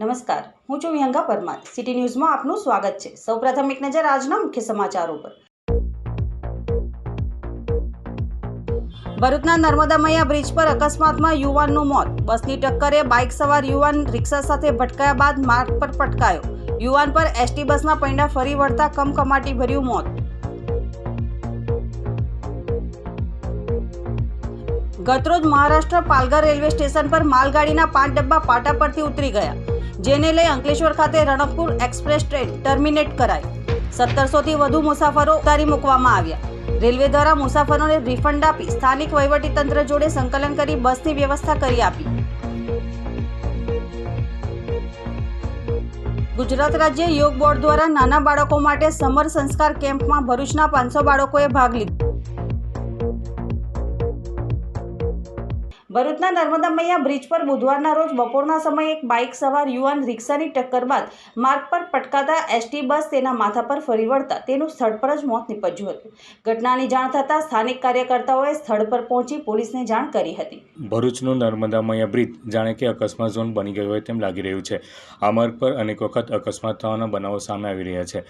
નમસ્કાર. હું છું વિહંગા પરમાર. સિટી ન્યૂઝમાં આપનું સ્વાગત છે. સૌપ્રથમ એક નજર આજના મુખ્ય સમાચારો પર. ભરૂચના નર્મદા મૈયા બ્રિજ પર અકસ્માતમાં યુવાનનું મોત. બસની ટક્કરે બાઇક સવાર યુવાન રિક્ષા સાથે ભટકાયા બાદ માર્ગ પર પટકાયો. યુવાન પર એસટી બસના પૈંડા ફરી વળતા કમકમાટી ભર્યું મોત. ગતરોજ મહારાષ્ટ્ર પાલઘર રેલવે સ્ટેશન પર માલગાડીના પાંચ ડબ્બા પાટા પરથી ઉતરી ગયા. જેને લઈ અંકલેશ્વર ખાતે રણકપુર એક્સપ્રેસ ટ્રેન ટર્મિનેટ કરાઈ. સત્તરસોથી વધુ મુસાફરો ઉતારી મૂકવામાં આવ્યા. રેલવે દ્વારા મુસાફરોને રિફંડ આપી સ્થાનિક વહીવટીતંત્ર જોડે સંકલન કરી બસની વ્યવસ્થા કરી આપી. ગુજરાત રાજ્ય યોગ બોર્ડ દ્વારા નાના બાળકો માટે સમર સંસ્કાર કેમ્પમાં ભરૂચના પાંચસો બાળકોએ ભાગ લીધો. ભરૂચના નર્મદા મૈયા બ્રિજ પર બુધવારના રોજ બપોરના સમયે એક બાઇક સવાર યુવાન રિક્ષાની ટક્કર બાદ માર્ગ પર પટકાતા એસટી બસ તેના માથા પર ફરી વળતા તેનું સ્થળ પર જ મોત નીપજ્યું હતું. ઘટનાની જાણ થતાં સ્થાનિક કાર્યકર્તાઓએ સ્થળ પર પહોંચી પોલીસને જાણ કરી હતી. ભરૂચનું નર્મદા મૈયા બ્રિજ જાણે કે અકસ્માત ઝોન બની ગયો હોય તેમ લાગી રહ્યું છે. આ માર્ગ પર અનેક વખત અકસ્માત થવાના બનાવો સામે આવી રહ્યા છે.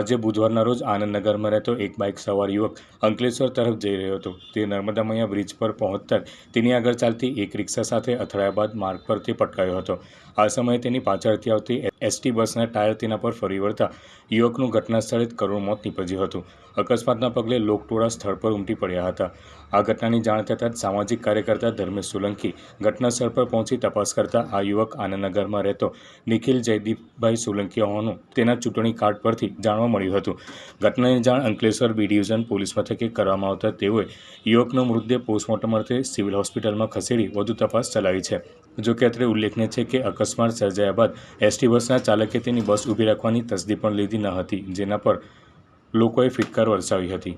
આજે બુધવારના રોજ આનંદનગરમાં રહેતો એક બાઇક સવાર યુવક અંકલેશ્વર તરફ જઈ રહ્યો હતો. તે નર્મદા મૈયા બ્રિજ પર પહોંચતા તેની આગળ ચાલતી એક રિક્ષા સાથે અથડાયા બાદ માર્ગ પરથી પટકાયો હતો. આ સમયે તેની પાછળથી આવતી એસટી બસના ટાયર તેના પર ફરી વળતા યુવકનું ઘટના સ્થળે જ કરુણ મોત નીપજ્યું હતું. અકસ્માતના પગલે લોકટોળા સ્થળ પર ઉમટી પડ્યા હતા. આ ઘટનાની જાણ થતાં જ સામાજિક કાર્યકર્તા ધર્મેશ સોલંકી ઘટના સ્થળ પર પહોંચી તપાસ કરતા આ યુવક આનંદનગરમાં રહેતો નિખિલ જયદીપભાઈ સોલંકી હોવાનું તેના ચૂંટણી કાર્ડ પરથી જાણવા મળ્યું હતું. ઘટનાની જાણ અંકલેશ્વર બી ડિવિઝન પોલીસ મથકે કરવામાં આવતા તેઓએ યુવકનો મૃતદેહ પોસ્ટમોર્ટમ અર્થે સિવિલ હોસ્પિટલમાં ખસેડી વધુ તપાસ ચલાવી છે. જો કે અત્રે ઉલ્લેખનીય છે કે અકસ્માત સર્જાયા બાદ એસટી બસના ચાલકે તેની બસ ઊભી રાખવાની તસદી પણ લીધી ન હતી, જેના પર લોકોએ ફિટકાર વરસાવી હતી.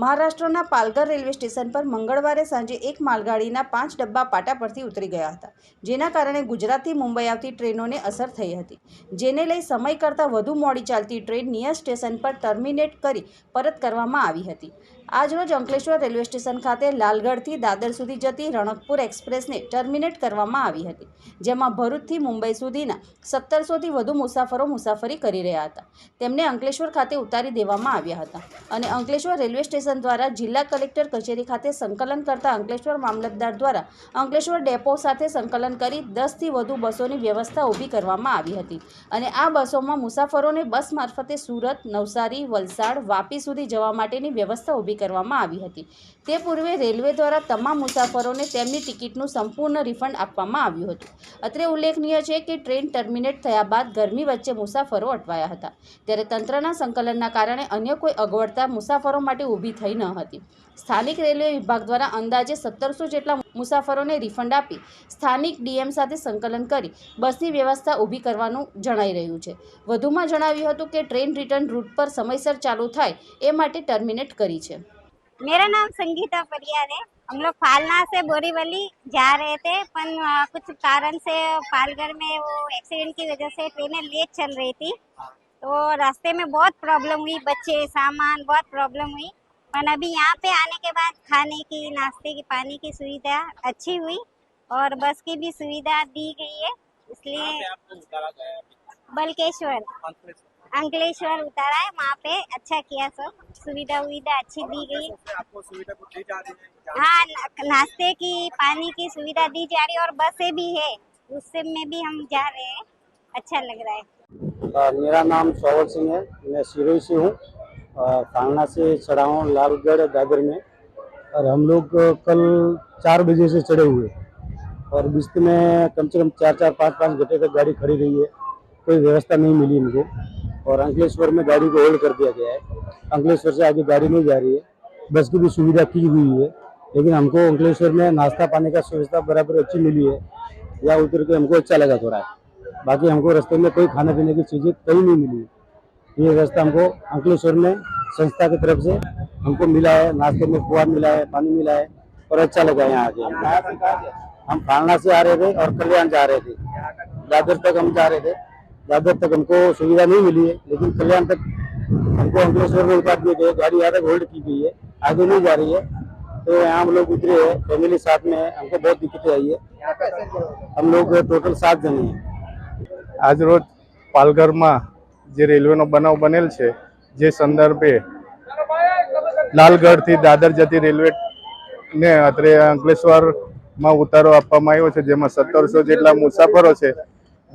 મહારાષ્ટ્રના પાલઘર રેલવે સ્ટેશન પર મંગળવારે સાંજે એક માલગાડીના પાંચ ડબ્બા પાટા પરથી ઉતરી ગયા હતા, જેના કારણે ગુજરાતથી મુંબઈ આવતી ટ્રેનોને અસર થઈ હતી. જેને લઈ સમય કરતાં વધુ મોડી ચાલતી ટ્રેન નિયર સ્ટેશન પર ટર્મિનેટ કરી પરત કરવામાં આવી હતી. આજરોજ અંકલેશ્વર રેલવે સ્ટેશન ખાતે લાલગઢથી દાદર સુધી જતી રણકપુર એક્સપ્રેસને ટર્મિનેટ કરવામાં આવી હતી, જેમાં ભરૂચથી મુંબઈ સુધીના સત્તરસોથી વધુ મુસાફરો મુસાફરી કરી રહ્યા હતા. તેમને અંકલેશ્વર ખાતે ઉતારી દેવામાં આવ્યા હતા અને અંકલેશ્વર રેલવે સ્ટેશન દ્વારા જિલ્લા કલેક્ટર કચેરી ખાતે સંકલન કરતા અંકલેશ્વર મામલતદાર દ્વારા અંકલેશ્વર ડેપો સાથે સંકલન કરી દસથી વધુ બસોની વ્યવસ્થા ઊભી કરવામાં આવી હતી અને આ બસોમાં મુસાફરોને બસ મારફતે સુરત, નવસારી, વલસાડ, વાપી સુધી જવા માટેની વ્યવસ્થા ઊભી કરવામાં આવી હતી. તે પૂર્વે રેલવે દ્વારા તમામ મુસાફરોને તેમની ટિકિટનું સંપૂર્ણ રિફંડ આપવામાં આવ્યું હતું. અત્રે ઉલ્લેખનીય છે કે ટ્રેન ટર્મિનેટ થયા બાદ ગરમી વચ્ચે મુસાફરો અટવાયા હતા. ત્યારે તંત્રના સંકલનના કારણે અન્ય કોઈ અગવડતા મુસાફરો માટે ઊભી થઈ ન હતી. સ્થાનિક રેલવે વિભાગ દ્વારા અંદાજે સત્તરસો જેટલા મુસાફરોને રિફંડ આપી સ્થાનિક ડીએમ સાથે સંકલન કરી બસની વ્યવસ્થા ઊભી કરવાનું જણાઈ રહ્યું છે વધુમાં જણાવ્યું હતું કે ટ્રેન રિટર્ન રૂટ પર સમયસર ચાલુ થાય એ માટે ટર્મિનેટ કરી છે मेरा नाम संगीता परियार है हम लोग फालना से बोरीवली जा रहे थे पर अ, कुछ कारण से पालघर में वो एक्सीडेंट की वजह से ट्रेनें लेट चल रही थी तो रास्ते में बहुत प्रॉब्लम हुई बच्चे सामान बहुत प्रॉब्लम हुई पर अभी यहाँ पे आने के बाद खाने की नाश्ते की पानी की सुविधा अच्छी हुई और बस की भी सुविधा दी गई है इसलिए बलकेश्वर अंकलेश्वर? उतारा है वहाँ पे अच्छा किया सब सुविधा उविधा अच्छी दी गई। आपको सुविधा कुछ दी जा रही है हाँ नाश्ते की पानी की सुविधा दी जा रही है और बसें भी है उससे में भी हम जा रहे हैं अच्छा लग रहा है। मेरा नाम सोवल सिंह है मैं सिरोही से हूँ। कांगड़ा से चढ़ा हूँ लालगढ़ दादर में। और हम लोग कल चार बजे से चढ़े हुए। और बिस्त में कम से कम चार चार, पाँच पाँच घंटे तक गाड़ी खड़ी रही है। कोई व्यवस्था नहीं मिली इनको और अंकलेश्वर में गाड़ी को होल्ड कर दिया गया है। अंकलेश्वर से आगे गाड़ी नहीं जा रही है। बस की भी सुविधा की हुई है। लेकिन हमको अंकलेश्वर में नाश्ता पानी का सुविधा बराबर अच्छी मिली है। या उतर के हमको अच्छा लगा थोड़ा। बाकी हमको रास्ते में कोई खाने पीने की चीज़ें कहीं नहीं मिली। ये व्यवस्था हमको अंकलेश्वर में, संस्था की तरफ़ से हमको मिला है नाश्ते में कुआर मिला है, पानी मिला है और अच्छा लगा यहाँ आके हम फालना से आ रहे थे और कल्याण जा रहे थे। दादर तक हम जा रहे थे। दादर तक हमको सुविधा नहीं मिली है, लेकिन कल्याण तक हमको अंकलेश्वर में उतार दिए गए गाड़ी यहाँ तक होल्ड की गई है, आगे नहीं जा रही है। तो यहाँ हम लोग उतरे है, फैमिली साथ में है, हमको बहुत दिक्कतें आई है। हम लोग टोटल सात जने हैं। आज रोज पालघर में જે રેલવેનો બનાવ બનેલ છે જે સંદર્ભે લાલગઢથી દાદર જતી રેલવે ને અત્રે અંકલેશ્વરમાં ઉતારો આપવામાં આવ્યો છે જેમાં સત્તરસો જેટલા મુસાફરો છે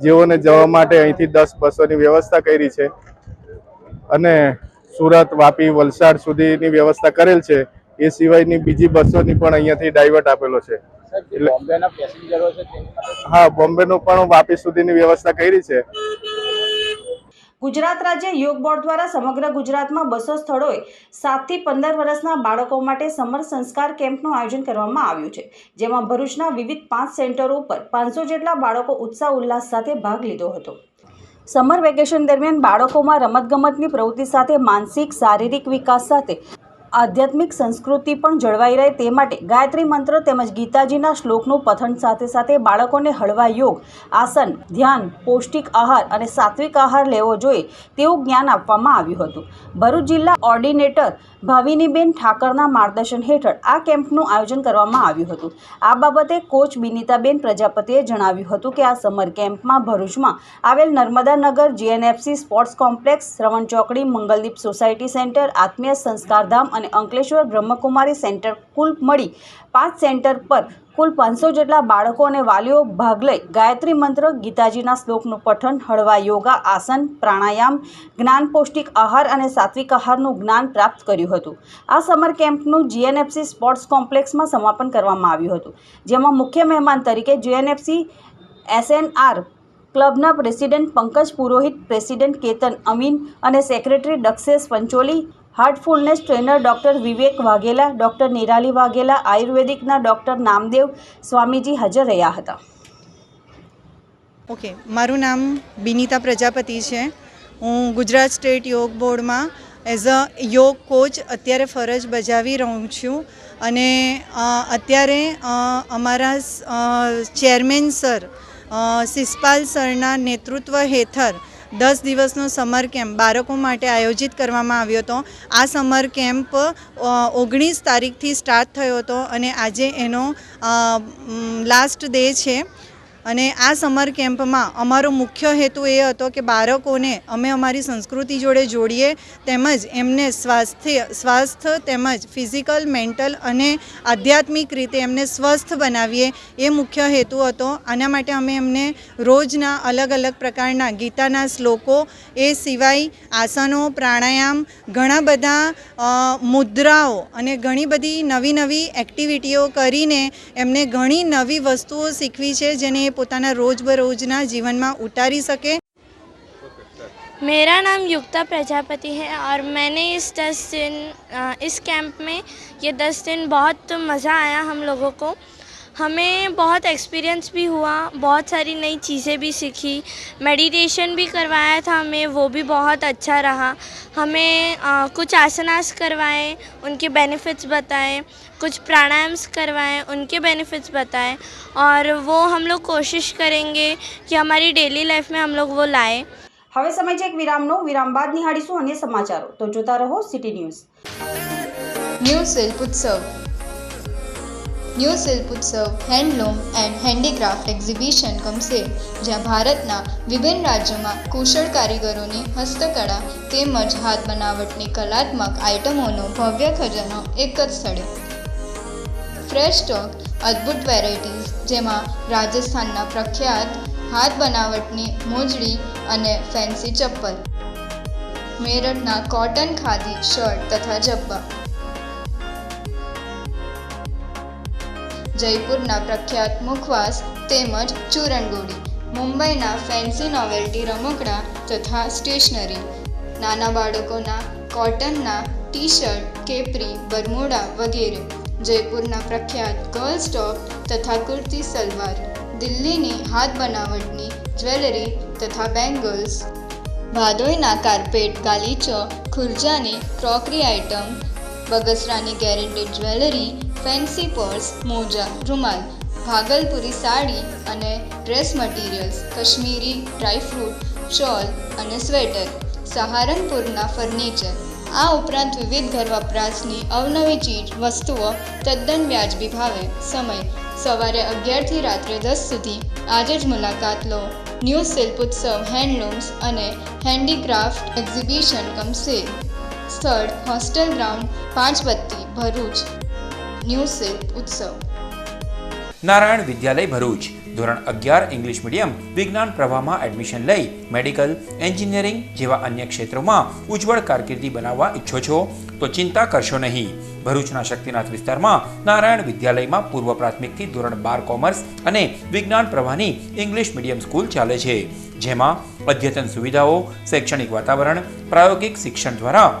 જેઓને જવા માટે અહીંથી દસ બસોની વ્યવસ્થા કરી છે અને સુરત વાપી વલસાડ સુધીની વ્યવસ્થા કરેલ છે એ સિવાયની બીજી બસોની પણ અહીંયાથી ડાયવર્ટ આપેલો છે. હા બોમ્બેનું પણ વાપી સુધીની વ્યવસ્થા કરી છે. ગુજરાત રાજ્ય યોગ બોર્ડ દ્વારા સમગ્ર ગુજરાતમાં બસો સ્થળોએ સાતથી પંદર વર્ષના બાળકો માટે સમર સંસ્કાર કેમ્પનું આયોજન કરવામાં આવ્યું છે, જેમાં ભરૂચના વિવિધ પાંચ સેન્ટરો ઉપર પાંચસો જેટલા બાળકો ઉત્સાહ ઉલ્લાસ સાથે ભાગ લીધો હતો. સમર વેકેશન દરમિયાન બાળકોમાં રમતગમતની પ્રવૃત્તિ સાથે માનસિક, શારીરિક વિકાસ સાથે આધ્યાત્મિક સંસ્કૃતિ પણ જળવાઈ રહે તે માટે ગાયત્રી મંત્ર તેમજ ગીતાજીના શ્લોકનું પઠન સાથે સાથે બાળકોને હળવા યોગ, આસન, ધ્યાન, પૌષ્ટિક આહાર અને સાત્વિક આહાર લેવો જોઈએ તેવું જ્ઞાન આપવામાં આવ્યું હતું. ભરૂચ જિલ્લા ઓર્ડિનેટર ભાવિનીબેન ઠાકરના માર્ગદર્શન હેઠળ આ કેમ્પનું આયોજન કરવામાં આવ્યું હતું. આ બાબતે કોચ બિનીતાબેન પ્રજાપતિએ જણાવ્યું હતું કે આ સમર કેમ્પમાં ભરૂચમાં આવેલ નર્મદા નગર જીએનએફસી સ્પોર્ટ્સ કોમ્પ્લેક્સ, શ્રવણ ચોકડી, મંગલદીપ સોસાયટી સેન્ટર, આત્મીય સંસ્કારધામ અને અંકલેશ્વર બ્રહ્મકુમારી સેન્ટર કુલ મળી પાંચ સેન્ટર પર કુલ પાંચસો જેટલા બાળકો અને વાલીઓ ભાગ લઈ ગાયત્રી મંત્ર ગીતાજીના શ્લોકનું પઠન, હળવા યોગા, આસન, પ્રાણાયામ, જ્ઞાન, પૌષ્ટિક આહાર અને સાત્વિક આહારનું જ્ઞાન પ્રાપ્ત કર્યું હતું. આ સમર કેમ્પનું જીએનએફસી સ્પોર્ટ્સ કોમ્પ્લેક્સમાં સમાપન કરવામાં આવ્યું હતું, જેમાં મુખ્ય મહેમાન તરીકે જીએનએફસી એસએનઆર ક્લબના પ્રેસિડેન્ટ, પંકજ પુરોહિત, પ્રેસિડેન્ટ કેતન અમીન અને secretary Dakshesh Pancholi heartfulness trainer doctor Vivek Vaghela, doctor Nirali Vaghela, આયુર્વેદિકના doctor Namdev Swamiji હાજર રહ્યા હતા. ઓકે, મારું નામ બિનિતા પ્રજાપતિ છે. હું ગુજરાત સ્ટેટ યોગ બોર્ડમાં એઝ અ યોગ કોચ અત્યારે ફરજ બજાવી રહું છું. અને અત્યારે અમારા ચેરમેન સર સિસપાલ સરના નેતૃત્વ હેઠળ દસ દિવસનો સમર કેમ્પ બાળકો માટે આયોજિત કરવામાં આવ્યો હતો. આ સમર કેમ્પ ઓગણીસ તારીખથી સ્ટાર્ટ થયો હતો અને આજે એનો લાસ્ટ ડે છે. અને આ સમર કેમ્પમાં અમારો મુખ્ય હેતુ એ હતો કે બાળકોને અમે અમારી સંસ્કૃતિ જોડે જોડીએ તેમજ એમને સ્વાસ્થ્ય સ્વાસ્થ્ય તેમજ ફિઝિકલ, મેન્ટલ અને આધ્યાત્મિક રીતે એમને સ્વસ્થ બનાવીએ એ મુખ્ય હેતુ હતો. આના માટે અમે એમને રોજના અલગ અલગ પ્રકારના ગીતાના શ્લોકો, એ સિવાય આસનો, પ્રાણાયામ, ઘણા બધા મુદ્રાઓ અને ઘણી બધી નવી નવી એક્ટિવિટીઓ કરીને એમને ઘણી નવી વસ્તુઓ શીખવી છે જેને પોતાના રોજબરોજના જીવનમાં ઉતારી શકે मेरा नाम युक्ता प्रजापति है और मैंने इस दस दिन अ, इस कैंप में ये दस दिन बहुत मज़ा आया हम लोगों को हमें बहुत एक्सपीरियंस भी हुआ बहुत सारी नई चीज़ें भी सीखी मेडिटेशन भी करवाया था हमें वो भी बहुत अच्छा रहा हमें अ, कुछ आसनास करवाए उनके बेनिफिट्स बताए कुछ प्राणायाम्स करवाएं उनके बेनिफिट्स बताएं और वो हम लोग कोशिश करेंगे कि हमारी डेली लाइफ में हम लोग वो लाएं હવે સમય છે એક વિરામનો વિરામ બાદ નિહાળીશું અન્ય સમાચારો તો જોતા રહો સિટી ન્યૂઝ ન્યૂ શિલ્પ ઉત્સવ new શિલ્પ ઉત્સવ, હેન્ડલૂમ એન્ડ હેન્ડીક્રાફ્ટ એક્ઝિબિશન ગમશે, જ્યાં ભારતના વિભિન્ન રાજ્યોમાં કુશળ કારીગરોની હસ્તકળા તેમજ હાથ બનાવટની કલાત્મક આઇટમોનો ભવ્ય ખજાનો એક જ સ્થળે. ફ્રેશ સ્ટોક અદ્ભુત વેરાયટીઝ જેમાં રાજસ્થાનના પ્રખ્યાત હાથ બનાવટની મોજડી અને ફેન્સી ચપ્પલ. મેરઠના કોટન ખાદી શર્ટ તથા જબ્બા. જયપુરના પ્રખ્યાત મુખવાસ તેમજ ચૂરણગોળી, મુંબઈના ફેન્સી નોવેલ્ટી રમકડા તથા સ્ટેશનરી, નાના બાળકોના કોટનના ટી શર્ટ કેપરી, બરમુડા વગેરે, જયપુરના પ્રખ્યાત ગર્લ્સ ટોપ તથા કુર્તી સલવાર, દિલ્હીની હાથ બનાવટની જ્વેલરી તથા બેંગલ્સ. ભાદોઈના કાર્પેટ, ગાલીચો, ખુરજાની ક્રોકરી આઇટમ, બગસરાની ગેરેન્ટેડ જ્વેલરી ફેન્સી પર્સ, મોજા, રૂમાલ, ભાગલપુરી સાડી અને dress materials, Kashmiri dry fruit shawl અને સ્વેટર, સહારનપુરના ફર્નિચર. આ ઉપરાંત વિવિધ ઘર વપરાશની અવનવી ચીજ, વસ્તુઓ તદ્દન વ્યાજબી ભાવે. સમય, સવારે અગિયારથી રાત્રે દસ સુધી. આજે જ મુલાકાત લો. ન્યૂ શિલ્પ ઉત્સવ, હેન્ડલૂમ્સ અને હેન્ડીક્રાફ્ટ એક્ઝિબિશન કમ સેલ સ્થળ, હોસ્ટેલ ગ્રાઉન્ડ, પાંચ બત્તી, ભરૂચ. નારાયણ વિદ્યાલય ભરૂચ. ધોરણ અગિયાર ઇંગ્લિશ મીડિયમ વિજ્ઞાન પ્રવાહમાં એડમિશન લઈ મેડિકલ એન્જિનિયરિંગ જેવા અન્ય ક્ષેત્રોમાં ઉજ્જવળ કારકિર્દી બનાવવા ઈચ્છો છો? તો ચિંતા કરશો નહીં. ભરૂચના શક્તિનાથ વિસ્તારમાં નારાયણ વિદ્યાલયમાં પૂર્વ પ્રાથમિકથી ધોરણ બાર કોમર્સ અને વિજ્ઞાન પ્રવાહની ઇંગ્લિશ મીડિયમ સ્કૂલ ચાલે છે. જેમાં અદ્યતન સુવિધાઓ, શૈક્ષણિક વાતાવરણ, પ્રાયોગિક શિક્ષણ દ્વારા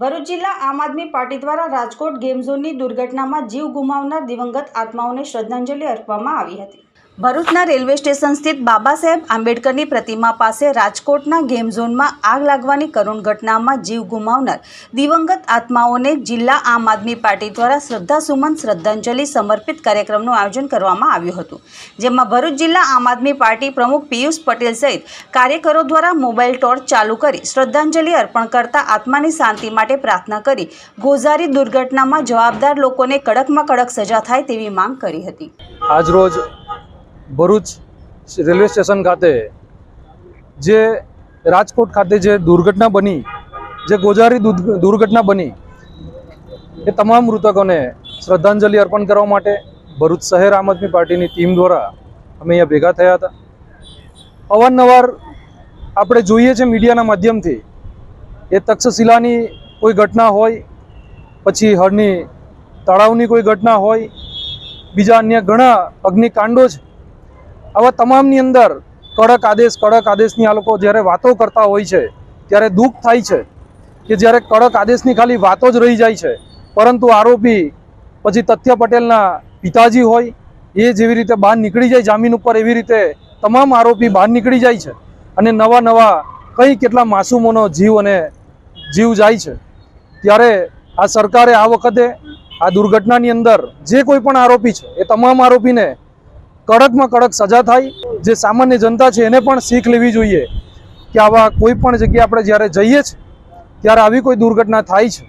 ભરૂચ જિલ્લા આમ આદમી પાર્ટી દ્વારા રાજકોટ ગેમ ઝોનની દુર્ઘટનામાં જીવ ગુમાવનાર દિવંગત આત્માઓને શ્રદ્ધાંજલિ અર્પવામાં આવી હતી. ભરૂચના રેલવે સ્ટેશન સ્થિત બાબા સાહેબ આંબેડકરની પ્રતિમા પાસે રાજકોટના ગેમ ઝોનમાં આગ લાગવાની કરુણ ઘટનામાં જીવ ગુમાવનાર દિવંગત આત્માઓને જિલ્લા આમ આદમી પાર્ટી દ્વારા શ્રદ્ધાસુમન શ્રદ્ધાંજલિ સમર્પિત કાર્યક્રમનું આયોજન કરવામાં આવ્યું હતું, જેમાં ભરૂચ જિલ્લા આમ આદમી પાર્ટી પ્રમુખ પિયુષ પટેલ સહિત કાર્યકરો દ્વારા મોબાઈલ ટોર્ચ ચાલુ કરી શ્રદ્ધાંજલિ અર્પણ કરતા આત્માની શાંતિ માટે પ્રાર્થના કરી ગોઝારી દુર્ઘટનામાં જવાબદાર લોકોને કડકમાં કડક સજા થાય તેવી માંગ કરી હતી. આજરોજ ભરૂચ રેલવે સ્ટેશન ખાતે જે રાજકોટ ખાતે જે દુર્ઘટના બની, જે ગોજારી દુર્ઘ- દુર્ઘટના બની, એ તમામ મૃતકોને શ્રદ્ધાંજલિ અર્પણ કરવા માટે ભરૂચ શહેર આમ આદમી પાર્ટીની ટીમ દ્વારા અમે અહીંયા ભેગા થયા હતા. અવારનવાર આપણે જોઈએ છે મીડિયાના માધ્યમથી, એ તક્ષશિલાની કોઈ ઘટના હોય, પછી હળની તળાવની કોઈ ઘટના હોય, બીજા અન્ય ઘણા અગ્નિકાંડો છે આવા તમામની અંદર કડક આદેશ, કડક આદેશની આ લોકો જ્યારે વાતો કરતા હોય છે, ત્યારે દુઃખ થાય છે કે જ્યારે કડક આદેશની ખાલી વાતો જ રહી જાય છે. પરંતુ આરોપી, પછી તથ્ય પટેલના પિતાજી હોય, એ જેવી રીતે બહાર નીકળી જાય જામીન ઉપર, એવી રીતે તમામ આરોપી બહાર નીકળી જાય છે અને નવા નવા કઈ કેટલા માસૂમોનો જીવ અને જીવ જાય છે. ત્યારે આ સરકારે આ વખતે આ દુર્ઘટનાની અંદર જે કોઈ પણ આરોપી છે, એ તમામ આરોપીને કડકમાં કડક સજા થાય. જે સામાન્ય જનતા છે એને પણ શીખ લેવી જોઈએ કે આવા કોઈ પણ જગ્યાએ આપણે જ્યારે જઈએ છીએ ત્યારે આવી કોઈ દુર્ઘટના થાય છે,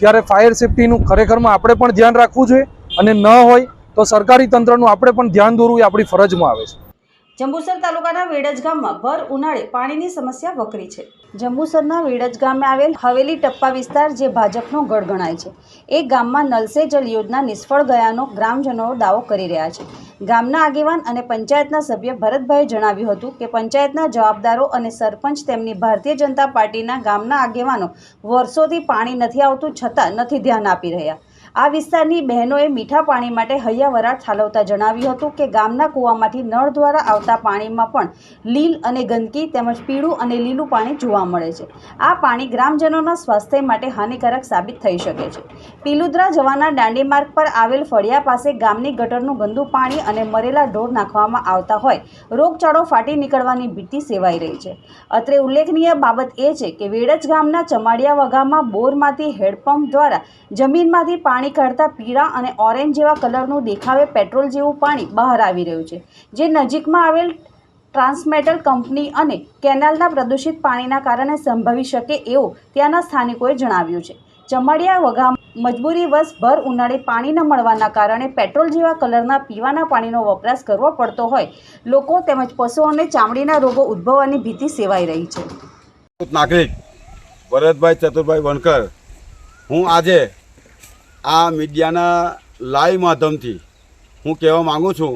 ત્યારે ફાયર સેફટીનું ખરેખરમાં આપણે પણ ધ્યાન રાખવું જોઈએ. અને ન હોય તો સરકારી તંત્રનું આપણે પણ ધ્યાન દોરવું એ આપણી ફરજમાં આવે છે. જંબુસર તાલુકાના વેડજ ગામમાં ભર ઉનાળે પાણીની સમસ્યા વકરી છે. જંબુસરના વેડજ ગામે આવેલ હવેલી ટપ્પા વિસ્તાર જે ભાજપનો ગઢ ગણાય છે. એ ગામમાં નલસે જલ યોજના નિષ્ફળ ગયાનો ગ્રામજનો દાવો કરી રહ્યા છે. ગામના આગેવાન અને પંચાયતના સભ્ય ભરતભાઈએ જણાવ્યું હતું કે પંચાયતના જવાબદારો અને સરપંચ તેમની ભારતીય જનતા પાર્ટીના ગામના આગેવાનો વર્ષોથી પાણી નથી આવતું છતાં નથી ધ્યાન આપી રહ્યા. આ વિસ્તારની બહેનોએ મીઠા પાણી માટે હૈયાવરાટ ઠાલવતા જણાવ્યું હતું કે ગામના કૂવામાંથી નળ દ્વારા આવતા પાણીમાં પણ લીલ અને ગંદકી તેમજ પીળું અને લીલું પાણી જોવા મળે છે. આ પાણી ગ્રામજનોના સ્વાસ્થ્ય માટે હાનિકારક સાબિત થઈ શકે છે. પીલુદ્રા જવાના દાંડી માર્ગ પર આવેલ ફળિયા પાસે ગામની ગટરનું ગંદુ પાણી અને મરેલા ઢોર નાખવામાં આવતા હોય, રોગચાળો ફાટી નીકળવાની ભીતિ સેવાઈ રહી છે. અત્રે ઉલ્લેખનીય બાબત એ છે કે વેડજ ગામના ચમાડિયા વગામાં બોરમાંથી હેડપંપ દ્વારા જમીનમાંથી પાણી કાઢતા પીળા અને ઓરેન્જ જેવા કલરનું દેખાવે પેટ્રોલ જેવું પાણી બહાર આવી રહ્યું છે, જે નજીકમાં આવેલ ટ્રાન્સમેટલ કંપની અને કેનાલના પ્રદૂષિત પાણીના કારણે સંભવી શકે એવું ત્યાંના સ્થાનિકોએ જણાવ્યું છે. ચમડિયા વગા મજબૂરીવશ ભર ઉનાળે પાણી ન મળવાના કારણે પેટ્રોલ જેવા કલરના પીવાના પાણીનો વપરાશ કરવો પડતો હોય. લોકો તેમજ પશુઓને ચામડીના રોગો ઉદ્ભવવાની ભીતિ સેવાઈ રહી છે. નાગરિક, ભરતભાઈ ચતુરભાઈ વણકર, હું આજે આ મીડિયાના લાઈવ માધ્યમથી હું કહેવા માગું છું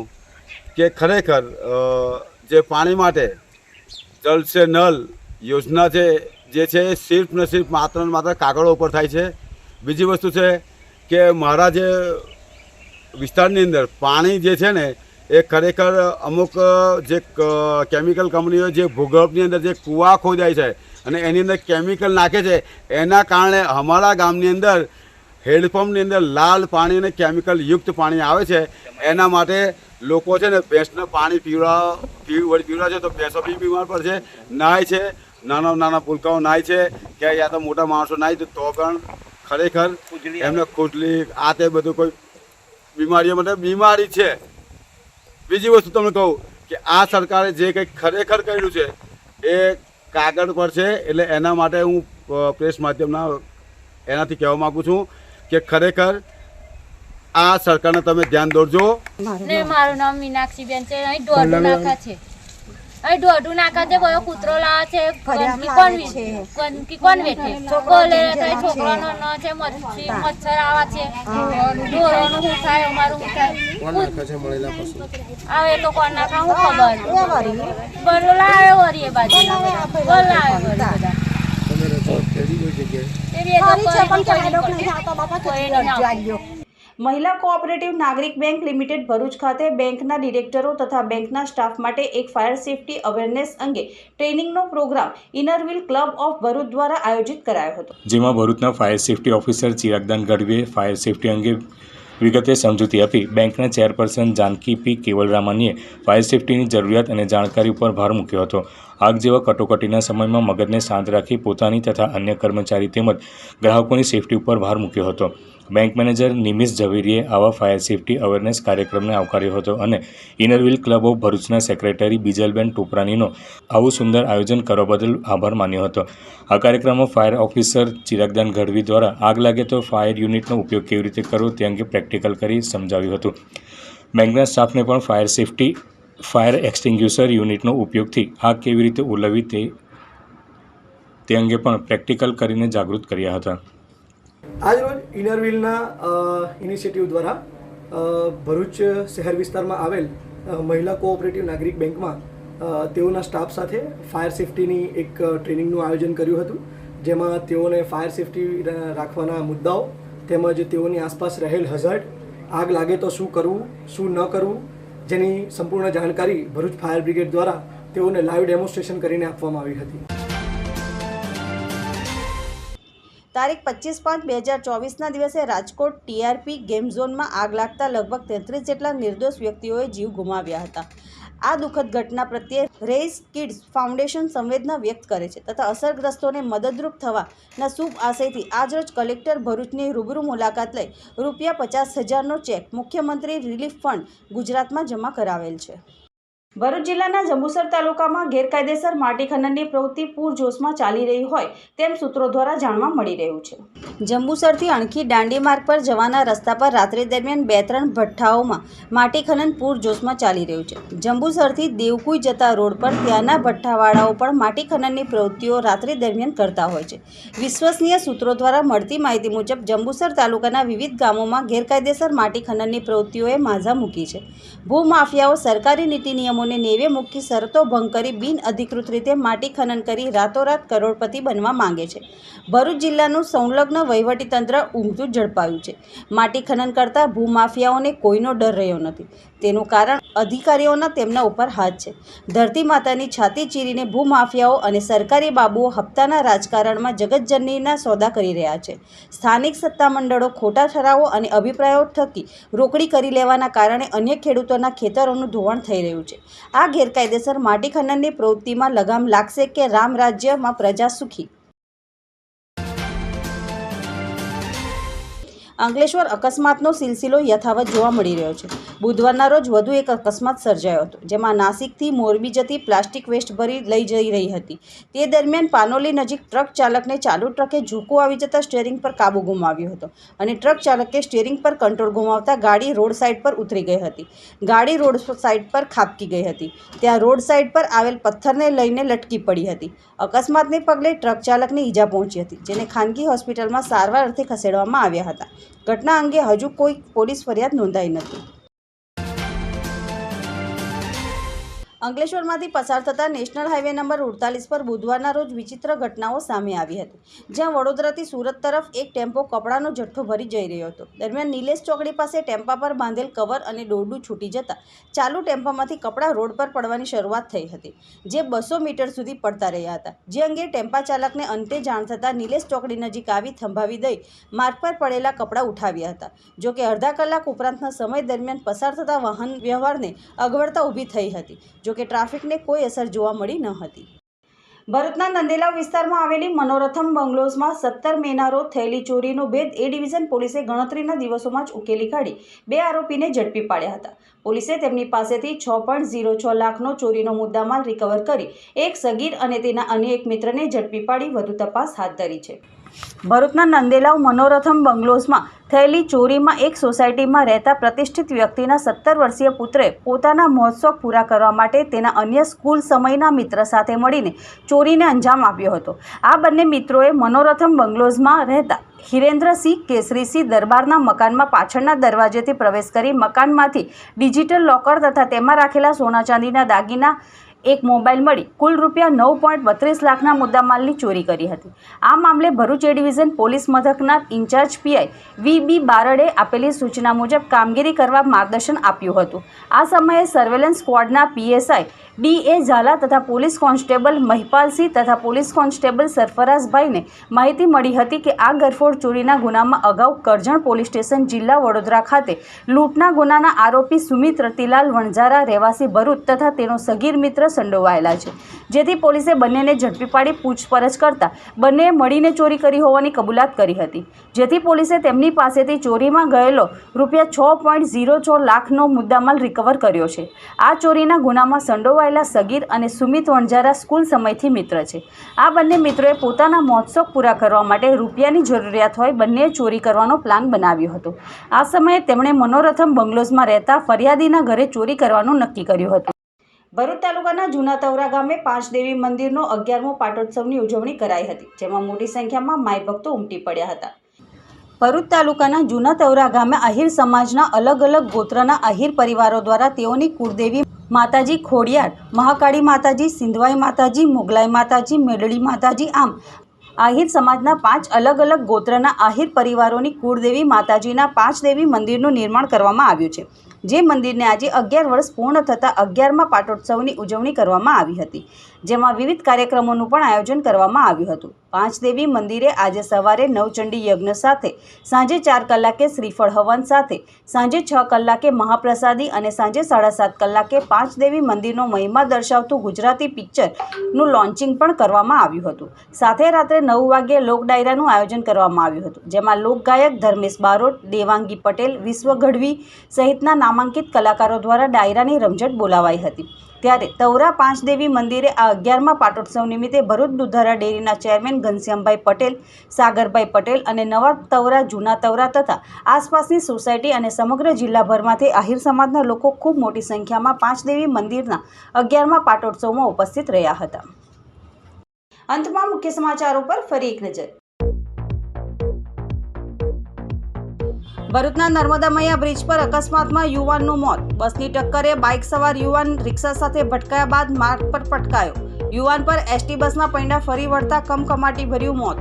કે ખરેખર જે પાણી માટે જલ છે નલ યોજના છે, જે છે એ સિર્ફ ને સિર્ફ માત્ર ને માત્ર કાગળો ઉપર થાય છે. બીજી વસ્તુ છે કે મારા જે વિસ્તારની અંદર પાણી જે છે ને એ ખરેખર અમુક જે કેમિકલ કંપનીઓ જે ભૂગર્ભની અંદર જે કૂવા ખોદાય છે અને એની અંદર કેમિકલ નાખે છે, એના કારણે અમારા ગામની અંદર હેન્ડપંપની અંદર લાલ પાણી અને કેમિકલ યુક્ત પાણી આવે છે. એના માટે લોકો છે ને ભેંસને પાણી પીવડા પીવડ પીવડા છે તો ભેંસો બી બીમાર પડશે નાય છે નાના નાના પુલકાઓ નાય છે. કે યા તો મોટા માણસો નાય તો તો પણ ખરેખર એમને ખુજલી આ તે બધું કોઈ બીમારીઓ માટે બીમારી છે. બીજી વસ્તુ તમને કહું કે આ સરકારે જે કંઈક ખરેખર કર્યું છે એ કાગળ પર છે. એટલે એના માટે હું પ્રેસ માધ્યમના એનાથી કહેવા માગું છું કે ખરેખર આ સરકારને તમે ધ્યાન દોરજો. ને મારું નામ મીનાક્ષીબેન છે. અહીં દોઢ નાખા છે. અહીં દોઢું નાખા છે. કોઈ કૂતરો લાવે છે. ગંદકી કોણ ગંદકી કોણ વેઠે બોલે તો છોકરાનો ન છે મચ્છી મચ્છર આવા છે. ઢોરોનું હું થાય અમારું શું થાય આવે તો કોણ નાખા? હું ખબર. બરોલા લાવે વરીએ બાજુ. બરોલા લાવે બધા એ બે તો કોઈ નહીં કરતું. કોઈ નહીં આવતું. મહિલા કોઓપરેટિવ નાગરિક બેંક લિમિટેડ ભરૂચ ખાતે બેંકના ડિરેક્ટરો તથા બેંકના સ્ટાફ માટે એક ફાયર સેફટી અવેરનેસ અંગે ટ્રેનિંગનો programme inner wheel club of Bharuch દ્વારા આયોજિત કરાયો હતો. જેમાં ભરૂચના ફાયર સેફટી ઓફિસર ચિરાગદાન ગઢવીએ ફાયર સેફટી અંગે વિગતે સમજૂતી આપી. બેંકના ચેરપર્સન જાનકી પી કેવલરામાનીએ ફાયર સેફટીની જરૂરિયાત અને જાણકારી ઉપર ભાર મૂક્યો હતો. આગ જેવા કટોકટીના સમયમાં મગજને શાંત રાખી પોતાની તથા અન્ય કર્મચારી તેમજ ગ્રાહકોની સેફટી ઉપર ભાર મૂક્યો હતો. બેંક મેનેજર નિમિષ ઝવેરીએ આવા ફાયર સેફટી અવેરનેસ કાર્યક્રમને આવકાર્યો હતો અને ઇનરવિલ ક્લબ ઓફ ભરૂચના સેક્રેટરી બીજલબેન ટોપરાનીનો આવું સુંદર આયોજન કરવા બદલ આભાર માન્યો હતો. આ કાર્યક્રમમાં ફાયર ઓફિસર ચિરાગદાન ગઢવી દ્વારા આગ લાગે તો ફાયર યુનિટનો ઉપયોગ કેવી રીતે કરવો તે અંગે પ્રેક્ટિકલ કરી સમજાવ્યું હતું. બેંકના સ્ટાફને પણ ફાયર સેફટી ફાયર એક્સટિંગ્યુશર યુનિટનો ઉપયોગથી આગ કેવી રીતે ઓલવવી તે તે અંગે પણ પ્રેક્ટિકલ કરીને જાગૃત કર્યા હતા. આજરોજ ઇનરવિલના ઇનિશિયેટિવ દ્વારા ભરૂચ શહેર વિસ્તારમાં આવેલ મહિલા કોઓપરેટિવ નાગરિક બેંકમાં તેઓના સ્ટાફ સાથે ફાયર સેફટીની એક ટ્રેનિંગનું આયોજન કર્યું હતું, જેમાં તેઓને ફાયર સેફટી રાખવાના મુદ્દાઓ, તેમજ તેઓની આસપાસ રહેલ હઝાર્ડ આગ લાગે તો શું કરવું, શું ન કરવું જેની સંપૂર્ણ જાણકારી ભરૂચ ફાયર બ્રિગેડ દ્વારા તેઓને લાઈવ ડેમોન્સ્ટ્રેશન કરીને આપવામાં આવી હતી. તારીખ પચીસ પાંચ બે હજાર ચોવીસના દિવસે રાજકોટ ટીઆરપી ગેમ ઝોનમાં આગ લાગતા લગભગ તેત્રીસ જેટલા નિર્દોષ વ્યક્તિઓએ જીવ ગુમાવ્યા હતા. આ દુઃખદ ઘટના પ્રત્યે રેઇસ કિડ્સ ફાઉન્ડેશન સંવેદના વ્યક્ત કરે છે તથા અસરગ્રસ્તોને મદદરૂપ થવાના શુભ આશયથી આજરોજ કલેક્ટર ભરૂચની રૂબરૂ મુલાકાત લઈ રૂપિયા પચાસ હજારનો ચેક મુખ્યમંત્રી રિલીફ ફંડ ગુજરાતમાં જમા કરાવેલ છે. ભરૂચ જિલ્લાના જંબુસર તાલુકામાં ગેરકાયદેસર માટી ખનનની પ્રવૃત્તિ પૂરજોશમાં ચાલી રહી હોય તેમ સૂત્રો દ્વારા જાણવા મળી રહ્યું છે. જંબુસરથી અણખી દાંડી માર્ગ પર જવાના રસ્તા પર રાત્રિ દરમિયાન બે ત્રણ ભઠ્ઠાઓમાં માટી ખનન પૂરજોશમાં ચાલી રહ્યું છે. જંબુસરથી દેવકુઈ જતા રોડ પર ત્યાંના ભઠ્ઠાવાળાઓ પણ માટી ખનનની પ્રવૃત્તિઓ રાત્રિ દરમિયાન કરતા હોય છે. વિશ્વસનીય સૂત્રો દ્વારા મળતી માહિતી મુજબ જંબુસર તાલુકાના વિવિધ ગામોમાં ગેરકાયદેસર માટી ખનનની પ્રવૃત્તિઓએ માઝા મૂકી છે. ભૂમાફિયાઓ સરકારી નીતિ નિયમોને નેવે મુખ્ય શરતો ભંગ કરી બિન અધિકૃત રીતે માટી ખનન કરી રાતોરાત કરોડપતિ બનવા માંગે છે. ભરૂચ જિલ્લાનું સંલગ્ન વહીવટીતંત્ર ઊંઘતું ઝડપાયું છે. માટી ખનન કરતા ભૂમાફિયાઓને કોઈનો ડર રહ્યો નથી. તેનું કારણ અધિકારીઓના તેમના ઉપર હાથ છે. ધરતી માતાની છાતી ચીરીને ભૂમાફિયાઓ અને સરકારી બાબુઓ હપ્તાના રાજકારણમાં જગતજનનીના સોદા કરી રહ્યા છે. સ્થાનિક સત્તામંડળો ખોટા ઠરાવો અને અભિપ્રાયો થકી રોકડી કરી લેવાના કારણે અન્ય ખેડૂતોના ખેતરોનું ધોવાણ થઈ રહ્યું છે. આ ગેરકાયદેસર માટી ખનનની પ્રવૃત્તિમાં લગામ લાગશે કે રામ રાજ્યમાં પ્રજા સુખી? અંકલેશ્વર અકસ્માતનો સિલસિલો યથાવત જોવા મળી રહ્યો છે. બુધવારના રોજ વધુ એક અકસ્માત સર્જાયો હતો, જેમાં નાસિકથી મોરબી જતી પ્લાસ્ટિક વેસ્ટ ભરી લઈ જઈ રહી હતી. તે દરમિયાન પાનોલી નજીક ટ્રક ચાલકને ચાલુ ટ્રકે ઝૂકો આવી જતા સ્ટેરિંગ પર કાબુ ગુમાવ્યો હતો અને ટ્રક ચાલકે સ્ટેરિંગ પર કંટ્રોલ ગુમાવતા ગાડી રોડ સાઇડ પર ઉતરી ગઈ હતી. ગાડી રોડ સાઇડ પર ખાબકી ગઈ હતી. ત્યાં રોડ સાઇડ પર આવેલ પથ્થરને લઈને લટકી પડી હતી. અકસ્માતને પગલે ટ્રક ચાલકને ઈજા પહોંચી હતી, જેને ખાનગી હોસ્પિટલમાં સારવાર અર્થે ખસેડવામાં આવ્યા હતા. ઘટના અંગે હજુ કોઈ પોલીસ ફરિયાદ નોંધાઈ નથી. અંકલેશ્વરમાંથી પસાર થતા નેશનલ હાઈવે નંબર ઉડતાલીસ પર બુધવારના રોજ વિચિત્ર ઘટનાઓ સામે આવી હતી, જ્યાં વડોદરાથી સુરત તરફ એક ટેમ્પો કપડાનો જથ્થો ભરી જઈ રહ્યો હતો. દરમિયાન નિલેશ ચોકડી પાસે ટેમ્પા પર બાંધેલ કવર અને દોરડું છૂટી જતાં ચાલુ ટેમ્પામાંથી કપડાં રોડ પર પડવાની શરૂઆત થઈ હતી, જે બસો મીટર સુધી પડતા રહ્યા હતા. જે અંગે ટેમ્પા ચાલકને અંતે જાણ થતાં નિલેશ ચોકડી નજીક આવી થંભાવી દઈ માર્ગ પર પડેલા કપડાં ઉઠાવ્યા હતા જોકે અડધા કલાક ઉપરાંતના સમય દરમિયાન પસાર થતા વાહન વ્યવહારને અગવડતા ઊભી થઈ હતી. જો કે ટ્રાફિકને કોઈ અસર જોવા મળી ન હતી. ભરતના નંદેલા વિસ્તારમાં આવેલી મનોરથમ બંગલોઝમાં સત્તર મેના રોજ થયેલી ચોરીનો ભેદ એ ડિવિઝન પોલીસે ગણતરીના દિવસોમાં જ ઉકેલી કાઢી. બે આરોપીને ઝડપી પાડ્યા હતા. પોલીસે તેમની પાસેથી છ પોઈન્ટ ઝીરો છ લાખનો ચોરીનો મુદ્દામાલ રિકવર કરી, એક સગીર અને તેના અન્ય એક મિત્રને ઝડપી પાડી વધુ તપાસ હાથ ધરી છે. ભરૂચના નંદેલાવ મનોરથમ બંગલોઝમાં થયેલી ચોરીમાં એક સોસાયટીમાં રહેતા પ્રતિષ્ઠિત વ્યક્તિના સત્તર વર્ષીય પુત્રે પોતાના મહોત્સવ પૂરા કરવા માટે તેના અન્ય સ્કૂલ સમયના મિત્ર સાથે મળીને ચોરીને અંજામ આપ્યો હતો. આ બંને મિત્રોએ મનોરથમ બંગલોઝમાં રહેતા હિરેન્દ્રસિંહ કેસરીસિંહ દરબારના મકાનમાં પાછળના દરવાજેથી પ્રવેશ કરી મકાનમાંથી ડિજિટલ લોકર તથા તેમાં રાખેલા સોના ચાંદીના દાગીના એક મોબાઈલ મળી કુલ રૂપિયા નવ પોઈન્ટ બત્રીસ લાખના મુદ્દામાલની ચોરી કરી હતી. આ મામલે ભરૂચ એ ડિવિઝન પોલીસ મથકના ઇન્ચાર્જ પીઆઈ વી બી બારડે આપેલી સૂચના મુજબ કામગીરી કરવા માર્ગદર્શન આપ્યું હતું. આ સમયે સર્વેલન્સ સ્ક્વોડના પીએસઆઈ ડી એ ઝાલા તથા પોલીસ કોન્સ્ટેબલ મહિપાલસિંહ તથા પોલીસ કોન્સ્ટેબલ સરફરાઝભાઈને માહિતી મળી હતી કે આ ગરફોડ ચોરીના ગુનામાં અગાઉ કરજણ પોલીસ સ્ટેશન જિલ્લા વડોદરા ખાતે લૂંટના ગુનાના આરોપી સુમિત રતિલાલ વણઝારા રહેવાસી ભરૂચ તથા તેનો સગીર મિત્ર સંડોવાયેલા છે. જેથી પોલીસે બંનેને ઝડપી પાડી પૂછપરછ કરતા બંનેએ મળીને ચોરી કરી હોવાની કબૂલાત કરી હતી. જેથી પોલીસે તેમની પાસેથી ચોરીમાં ગયેલો રૂપિયા છ પોઈન્ટ ઝીરો છ લાખનો મુદ્દામાલ રિકવર કર્યો છે. આ ચોરીના ગુનામાં સંડોવાયેલા સગીર અને સુમિત વણઝારા સ્કૂલ સમયથી મિત્ર છે. આ બંને મિત્રોએ પોતાના મહોત્સવ પૂરા કરવા માટે રૂપિયાની જરૂરિયાત હોય બંનેએ ચોરી કરવાનો પ્લાન બનાવ્યો હતો. આ સમયે તેમણે મનોરથમ બંગલોઝમાં રહેતા ફરિયાદીના ઘરે ચોરી કરવાનું નક્કી કર્યું હતું. ભરૂચ તાલુકાના જૂના તવરા ગામે પાંચ દેવી મંદિરનો અગિયારમો પાટોત્સવની ઉજવણી કરાઈ હતી, જેમાં મોટી સંખ્યામાં માય ભક્તો ઉમટી પડ્યા હતા. ભરૂચ તાલુકાના જૂના તવરા ગામે આહિર સમાજના અલગ અલગ ગોત્રના આહિર પરિવારો દ્વારા તેઓની કુળદેવી માતાજી ખોડિયાર, મહાકાળી માતાજી, સિંધવાઈ માતાજી, મોગલાઈ માતાજી, મેડળી માતાજી આમ આહિર સમાજના પાંચ અલગ અલગ ગોત્રના આહિર પરિવારોની કુળદેવી માતાજીના પાંચ દેવી મંદિરનું નિર્માણ કરવામાં આવ્યું છે. જે મંદિરને આજે અગિયાર વર્ષ પૂર્ણ થતાં અગિયારમાં પાટોત્સવની ઉજવણી કરવામાં આવી હતી, જેમાં વિવિધ કાર્યક્રમોનું પણ આયોજન કરવામાં આવ્યું હતું. પાંચ દેવી મંદિરે આજે સવારે નવચંડી યજ્ઞ સાથે, સાંજે ચાર કલાકે શ્રીફળ હવન સાથે, સાંજે છ કલાકે મહાપ્રસાદી અને સાંજે સાડા સાત કલાકે પાંચ દેવી મંદિરનો મહિમા દર્શાવતું ગુજરાતી પિક્ચરનું લોન્ચિંગ પણ કરવામાં આવ્યું હતું. સાથે રાત્રે નવ વાગ્યે લોક ડાયરાનું આયોજન કરવામાં આવ્યું હતું, જેમાં લોકગાયક ધર્મેશ બારોટ, દેવાંગી પટેલ, વિશ્વ ગઢવી સહિતના નામાંકિત કલાકારો દ્વારા ડાયરાની રમઝટ બોલાવાઈ હતી. ત્યારે તવરા પાંચ દેવી મંદિરે આ અગિયારમાં પાટોત્સવ નિમિત્તે ભરૂચ દુધારા ડેરીના ચેરમેન ઘનશ્યામભાઈ પટેલ, સાગરભાઈ પટેલ અને નવા તવરા, જૂના તવરા તથા આસપાસની સોસાયટી અને સમગ્ર જિલ્લાભરમાંથી આહિર સમાજના લોકો ખૂબ મોટી સંખ્યામાં પાંચ દેવી મંદિરના અગિયારમાં પાટોત્સવમાં ઉપસ્થિત રહ્યા હતા. અંતમાં મુખ્ય સમાચારો પર ફરી એક નજર. ભરૂચના નર્મદા મૈયા બ્રિજ પર અકસ્માતમાં યુવાનનું મોત. બસની ટક્કરે બાઇક સવાર યુવાન રિક્ષા સાથે ભટકાયા બાદ માર્ગ પર પટકાયો. યુવાન પર એસટી બસના પૈંડા ફરી વળતા કમકમાટી ભર્યું મોત.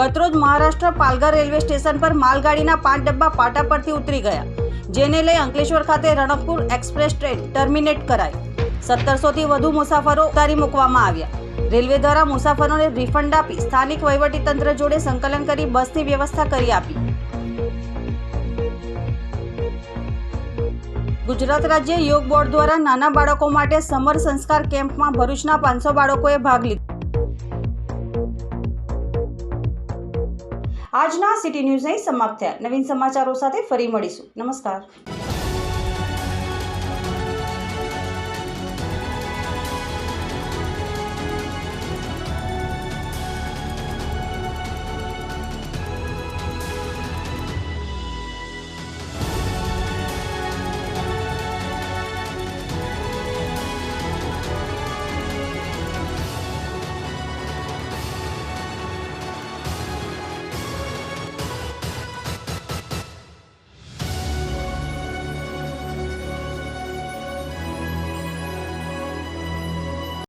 ગતરોજ મહારાષ્ટ્ર પાલઘર રેલવે સ્ટેશન પર માલગાડીના પાંચ ડબ્બા પાટા પરથી ઉતરી ગયા, જેને લઈ અંકલેશ્વર ખાતે રણકપુર એક્સપ્રેસ ટ્રેન ટર્મિનેટ કરાઈ. સત્તરસોથી વધુ મુસાફરો ઉતારી મૂકવામાં આવ્યા. રેલવે દ્વારા મુસાફરોને રિફંડ આપી સ્થાનિક વહીવટીતંત્ર જોડે સંકલન કરી બસની વ્યવસ્થા કરી આપી. ગુજરાત રાજ્ય યોગ બોર્ડ દ્વારા નાના બાળકો માટે સમર સંસ્કાર કેમ્પમાં ભરૂચના પાંચસો બાળકોએ ભાગ લીધો. આજના સિટી ન્યૂઝ અહીં સમાપ્ત થયા. નવીન સમાચારો સાથે ફરી મળીશું. નમસ્કાર.